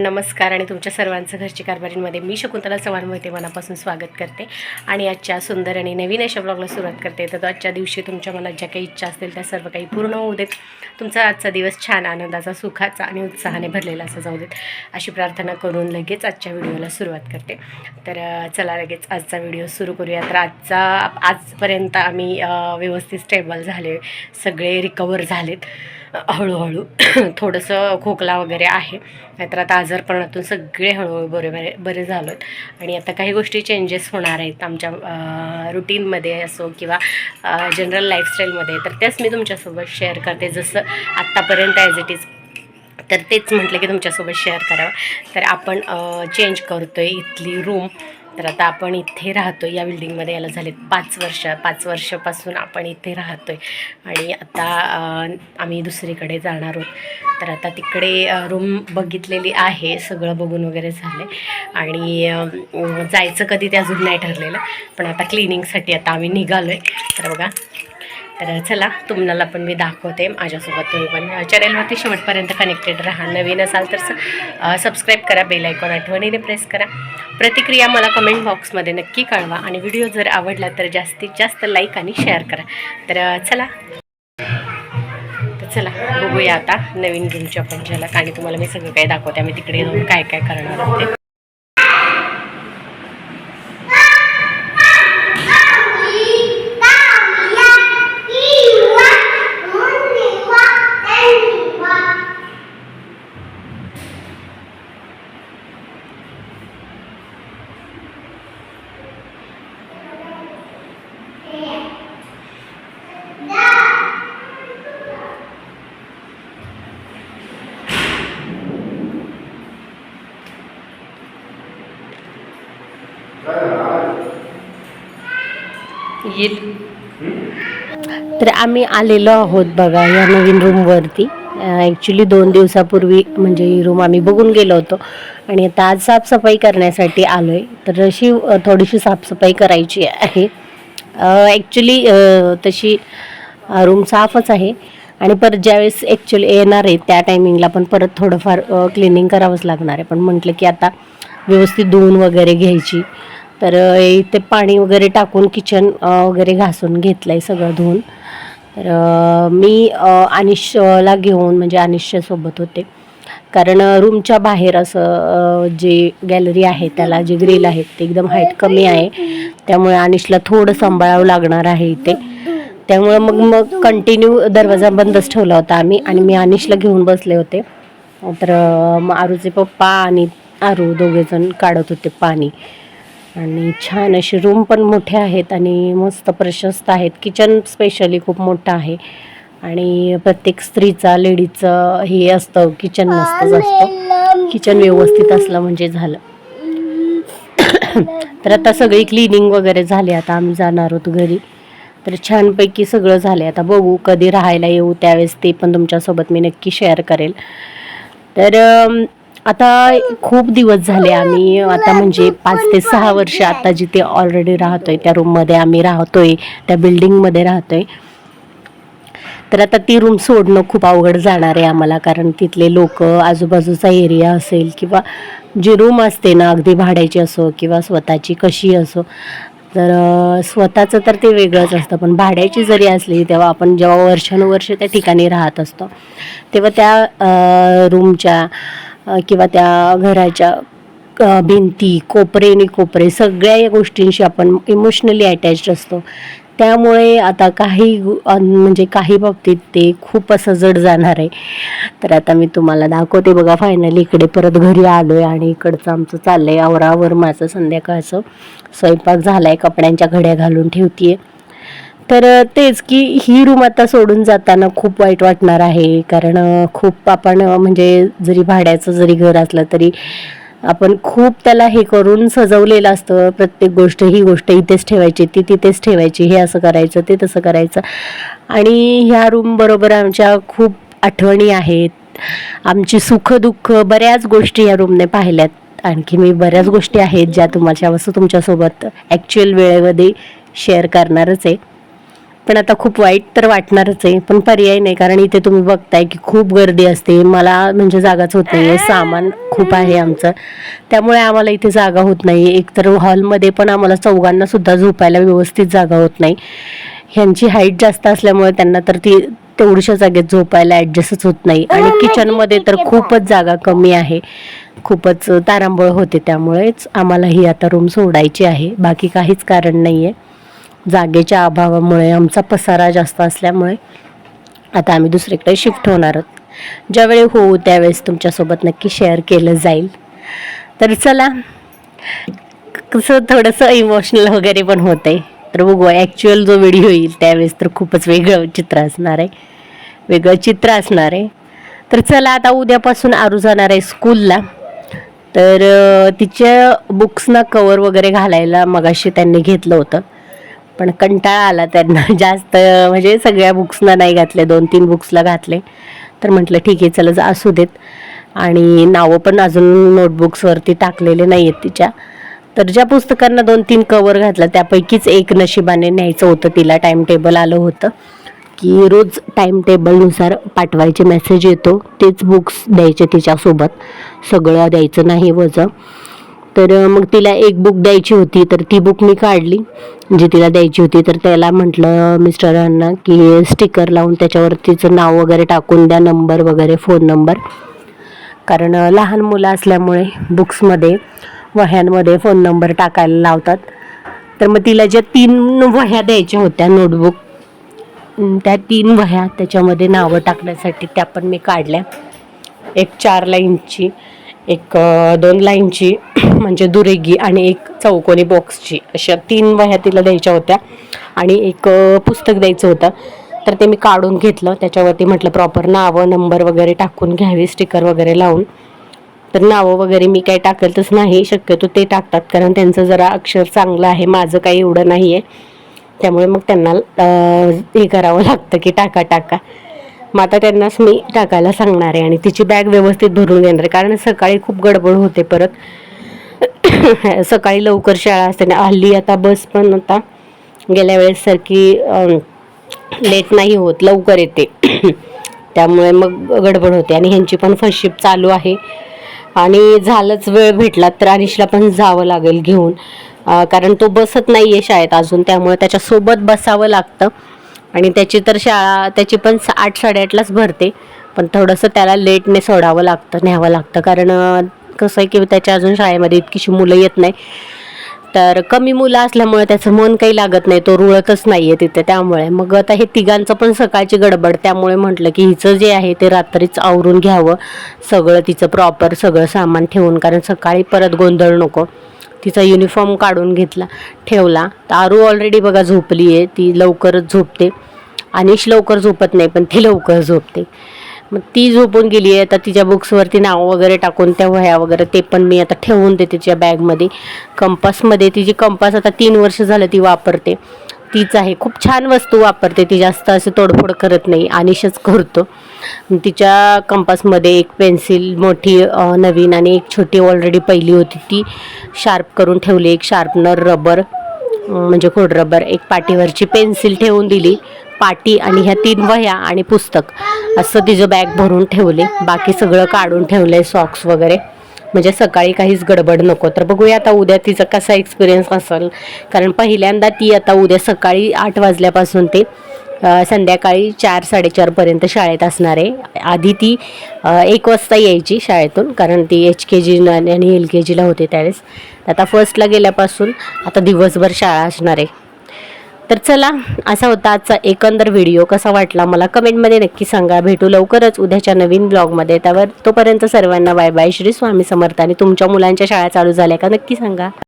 नमस्कार आणि तुमच्या सर्वांचं घरची कारभारींमध्ये मी शकुंतला चव्हाण मोहिते मनापासून स्वागत करते. आणि आजच्या सुंदर आणि नवीन अशा ब्लॉगला सुरुवात करते. तर तो आजच्या दिवशी तुमच्या मनात ज्या काही इच्छा असतील त्या सर्व काही पूर्ण होऊ देत. तुमचा आजचा दिवस छान आनंदाचा सुखाचा आणि उत्साहाने भरलेला असा जाऊ देत. अशी प्रार्थना करून लगेच आजच्या व्हिडिओला सुरुवात करते. तर चला लगेच आजचा व्हिडिओ सुरू करूया. तर आजचा आजपर्यंत आम्ही व्यवस्थित स्टेबल झाले. सगळे रिकवर झालेत. हळूहळू थोडंसं खोकला वगैरे आहे. नाहीतर आता आजारपणातून सगळे हळूहळू बरे बरे बरे झालो आहेत आणि आता काही गोष्टी चेंजेस होणार आहेत आमच्या रुटीनमध्ये असो किंवा जनरल लाईफस्टाईलमध्ये तर त्याच मी तुमच्यासोबत शेअर करते. जसं आत्तापर्यंत ॲज इट इज तर तेच म्हटलं की तुमच्यासोबत शेअर करावं. तर आपण चेंज करतो आहे इथली रूम तर आता आपण इथे राहतो या बिल्डिंगमध्ये याला झालेत पाच वर्ष. पाच वर्षापासून आपण इथे राहतो आहे आणि आता आम्ही दुसरीकडे जाणार आहोत. तर आता तिकडे रूम बघितलेली आहे. सगळं बघून वगैरे झालं आणि जायचं कधी ते अजून नाही ठरलेलं. पण आता क्लिनिंगसाठी आता आम्ही निघालो आहे तर बघा तर चला तुम्हाला पण मी दाखवते. माझ्यासोबत तुम्ही पण चॅनलवरती शेवटपर्यंत कनेक्टेड राहा. नवीन असाल तर सबस्क्राईब करा बेल आयकॉन आठवणीने प्रेस करा. प्रतिक्रिया मला कमेंट बॉक्समध्ये नक्की कळवा आणि व्हिडिओ जर आवडला तर जास्तीत जास्त लाईक आणि शेअर करा. तर चला. तर चला बघूया आता नवीन रूमच्या आपण झलक आणि तुम्हाला मी सगळं काही दाखवते. आम्ही तिकडे जाऊन काय काय करणार होते तर आम्ही आलेलो आहोत बघा या नवीन रूमवरती ॲक्च्युली दोन दिवसापूर्वी म्हणजे ही रूम आम्ही बघून गेलो होतो. आणि आता आज साफसफाई करण्यासाठी आलो आहे तर अशी थोडीशी साफसफाई करायची आहे. ॲक्च्युली तशी रूम साफच आहे. आणि परत ज्यावेळेस ॲक्च्युली येणार आहे त्या टायमिंगला पण परत थोडंफार क्लिनिंग करावंच लागणार आहे. पण म्हटलं की आता व्यवस्थित धुवून वगैरे घ्यायची. तर इथे पाणी वगैरे टाकून किचन वगैरे घासून घेतलं आहे सगळं धुवून. तर मी अनिशला घेऊन म्हणजे अनिशच्यासोबत होते. कारण रूमच्या बाहेर असं जे गॅलरी आहे त्याला जे ग्रिल आहेत ते एकदम हाईट कमी आहे. त्यामुळे अनिशला थोडं सांभाळावं लागणार आहे इथे. त्यामुळं मग मग कंटिन्यू दरवाजा बंदच ठेवला होता आम्ही आणि मी अनिशला घेऊन बसले होते. तर मग आरूचे पप्पा आणि आरू दोघेजण काढत होते पाणी. आणि छान असे रूम पण मोठे आहेत आणि मस्त प्रशस्त आहेत. किचन स्पेशली खूप मोठं आहे. आणि प्रत्येक स्त्रीचा लेडीचं हे असतं किचन नसतंच असतं. किचन व्यवस्थित असलं म्हणजे झालं. तर आता सगळी क्लिनिंग वगैरे झाली आता आम्ही जाणार आहोत घरी. तर छानपैकी सगळं झालं आता बघू कधी राहायला येऊ त्यावेळेस ते पण तुमच्यासोबत मी नक्की शेअर करेल. तर आता खूप दिवस झाले आम्ही आता म्हणजे पाच ते सहा वर्ष आता जिथे ऑलरेडी राहतोय त्या रूममध्ये आम्ही राहतोय त्या बिल्डिंगमध्ये राहतोय. तर आता ती रूम सोडणं खूप अवघड जाणार आहे आम्हाला कारण तिथले लोक आजूबाजूचा एरिया असेल किंवा जी रूम असते ना अगदी भाड्याची असो किंवा स्वतःची कशी असो तर स्वतःचं तर ते वेगळंच असतं पण भाड्याची जरी असली तेव्हा आपण जेव्हा वर्षानुवर्ष त्या ठिकाणी राहत असतो तेव्हा त्या रूमच्या किंवा त्या घराच्या भिंती कोपरे आणि कोपरे सगळ्या या गोष्टींशी आपण इमोशनली अटॅच असतो. त्यामुळे आता काही म्हणजे काही बाबतीत ते खूप असं जड जाणार आहे. तर आता मी तुम्हाला दाखवते बघा फायनली इकडे परत घरी आलो आहे आणि इकडचं आमचं चाललं आहे आवरावर. माझं संध्याकाळचं स्वयंपाक झाला आहे कपड्यांच्या घड्या घालून ठेवते तर तेच की ही रूम आता सोडून जाताना खूप वाईट वाटणार आहे. कारण खूप आपण म्हणजे जरी भाड्याचं जरी घर असलं तरी आपण खूप त्याला हे करून सजवलेलं असतं. प्रत्येक गोष्ट ही गोष्ट इथेच ठेवायची ती तिथेच ठेवायची हे असं करायचं ते तसं करायचं. आणि ह्या रूम बरोबर आमच्या खूप आठवणी आहेत. आमची सुखदुःख बऱ्याच गोष्टी या रूमने पाहिल्यात. आणखी मी बऱ्याच गोष्टी आहेत ज्या तुमच्या तुमच्यासोबत ॲक्च्युअल वेळेमध्ये शेअर करणारच आहे. पण आता खूप वाईट तर वाटणारच आहे. पण पर्याय नाही कारण इथे तुम्ही बघताय की खूप गर्दी असते. मला म्हणजे जागाच होत नाही आहे सामान खूप आहे आमचं. त्यामुळे आम्हाला इथे जागा होत नाही एकतर हॉलमध्ये पण आम्हाला चौघांना सुद्धा झोपायला व्यवस्थित जागा होत नाही. ह्यांची हाईट जास्त असल्यामुळे त्यांना तर ती तेवढ्याशा जागेत झोपायला ॲडजस्टच होत नाही. आणि किचनमध्ये तर खूपच जागा कमी आहे. खूपच तारांबळ होते त्यामुळेच आम्हाला ही आता रूम सोडायची आहे. बाकी काहीच कारण नाही आहे जागेच्या अभावामुळे आमचा पसारा जास्त असल्यामुळे आता आम्ही दुसरीकडे शिफ्ट होणार आहोत. ज्यावेळी होऊ त्यावेळेस तुमच्यासोबत नक्की शेअर केलं जाईल. तर चला कसं थोडंसं इमोशनल वगैरे पण होतं आहे तर बघू ॲक्च्युअल जो व्हिडिओ येईल त्यावेळेस तर खूपच वेगळं चित्र असणार आहे. वेगळं चित्र असणार आहे. तर चला आता उद्यापासून आरू जाणार आहे स्कूलला तर तिच्या बुक्सना कवर वगैरे घालायला मगाशी त्यांनी घेतलं होतं. पण कंटाळा आला त्यांना. जास्त म्हणजे सगळ्या बुक्सना नाही घातले. दोन तीन बुक्सला घातले. तर म्हटलं ठीक आहे चला असू देत. आणि नावं पण अजून नोटबुक्सवरती टाकलेले नाही आहेत तिच्या. तर ज्या पुस्तकांना दोन तीन कवर घातलं त्यापैकीच एक नशिबाने न्यायचं होतं. तिला टाइम टेबल आलं होतं की रोज टाइम टेबलनुसार पाठवायचे मेसेज येतो. तेच बुक्स द्यायचे तिच्यासोबत. सगळं द्यायचं नाही वजं. तर मग तिला एक बुक द्यायची होती तर ती बुक मी काढली. जी तिला द्यायची होती तर त्याला म्हटलं मिस्टरांना की स्टिकर लावून त्याच्यावर तिचं नाव वगैरे टाकून द्या नंबर वगैरे फोन नंबर कारण लहान मुलं असल्यामुळे बुक्समध्ये वह्यांमध्ये फोन नंबर टाकायला लावतात. तर मग तिला ज्या तीन वह्या द्यायच्या होत्या नोटबुक त्या तीन वह्या त्याच्यामध्ये नावं टाकण्यासाठी त्या पण मी काढल्या. एक चार लाईनची एक दोन लाईनची म्हणजे दुरेगी आणि एक चौकोनी बॉक्सची. अशा तीन वह्या तिला द्यायच्या होत्या आणि एक पुस्तक द्यायचं होतं. तर ते मी काढून घेतलं. त्याच्यावरती म्हटलं प्रॉपर नावं नंबर वगैरे टाकून घ्यावी स्टिकर वगैरे लावून. तर नावं वगैरे मी काही टाकतच नाही. शक्यतो ते टाकतात कारण त्यांचं जरा अक्षर चांगलं आहे. माझं काही एवढं नाही आहे त्यामुळे मग त्यांना हे करावं लागतं की टाका टाका. मग आता त्यांनाच मी टाकायला सांगणार आहे आणि तिची बॅग व्यवस्थित भरून घेणार आहे. कारण सकाळी खूप गडबड होते परत. सकाळी लवकर शाळा असते ना हल्ली आता बस पण आता गेल्या वेळेस सारखी लेट नाही होत लवकर येते. त्यामुळे मग गडबड होते आणि ह्यांची पण फर्स्ट शिफ्ट चालू आहे. आणि झालंच वेळ भेटला तर अनिशला पण जावं लागेल घेऊन. कारण तो बसत नाही आहे शाळेत अजून त्यामुळे त्याच्यासोबत बसावं लागतं. आणि त्याची तर शाळा त्याची पण सा- आठ साडेआठलाच भरते. पण थोडंसं त्याला लेटने सोडावं लागतं न्यावं लागतं. कारण कसं आहे की त्याच्या अजून शाळेमध्ये इतकीशी मुलं येत नाही. तर कमी मुलं असल्यामुळे त्याचं मन काही लागत नाही. तो रुळतच नाही आहे तिथे त्यामुळे. मग आता हे तिघांचं पण सकाळची गडबड. त्यामुळे म्हटलं की हिचं जे आहे ते रात्रीच आवरून घ्यावं. सगळं तिचं प्रॉपर सगळं सामान ठेवून. कारण सकाळी परत गोंधळ नको. तिचा युनिफॉर्म काढून घेतला ठेवला. तर आरू ऑलरेडी बघा झोपली आहे ती लवकरच झोपते. अनिश लवकर झोपत नाही पण ती लवकर झोपते. मग ती झोपून गेली आहे आता तिच्या बुक्सवरती नाव वगैरे टाकून त्या वह्या वगैरे ते पण मी आता ठेवून देते तिच्या बॅगमध्ये कंपासमध्ये तिची कंपास आता तीन वर्ष झालं ती वापरते. तीच आहे. खूप छान वस्तू वापरते ती. जास्त असं तोडफोड करत नाही. अनिशच करतो. तिच्या कंपासमध्ये एक पेन्सिल मोठी नवीन आणि एक छोटी ऑलरेडी पहिली होती ती. शार्प करून ठेवली. एक शार्पनर रबर म्हणजे खोड रबर एक पाटीवरची पेन्सिल ठेवून दिली. पाटी आणि ह्या तीन वह्या आणि पुस्तक. असं तिचं बॅग भरून ठेवले. बाकी सगळं काढून ठेवलं आहे सॉक्स वगैरे. म्हणजे सकाळी काहीच गडबड नको. तर बघूया आता उद्या तिचा कसा एक्सपिरियन्स असेल. कारण पहिल्यांदा ती आता उद्या सकाळी आठ वाजल्यापासून ते संध्याकाळी चार साडेचारपर्यंत शाळेत असणार आहे. आधी ती एक वाजता यायची शाळेतून कारण ती एच के जी आणि एल के जीला होते त्यावेळेस. आता फर्स्टला गेल्यापासून आता दिवसभर शाळा असणार आहे. तर चला असा होता आजचा एकंदर व्हिडिओ कसा वाटला मला कमेंटमध्ये नक्की सांगा. भेटू लवकरच उद्याच्या नवीन ब्लॉगमध्ये. त्यावर तोपर्यंत सर्वांना बाय बाय श्री स्वामी समर्थ आणि तुमच्या मुलांच्या शाळा चालू झाल्या का नक्की सांगा.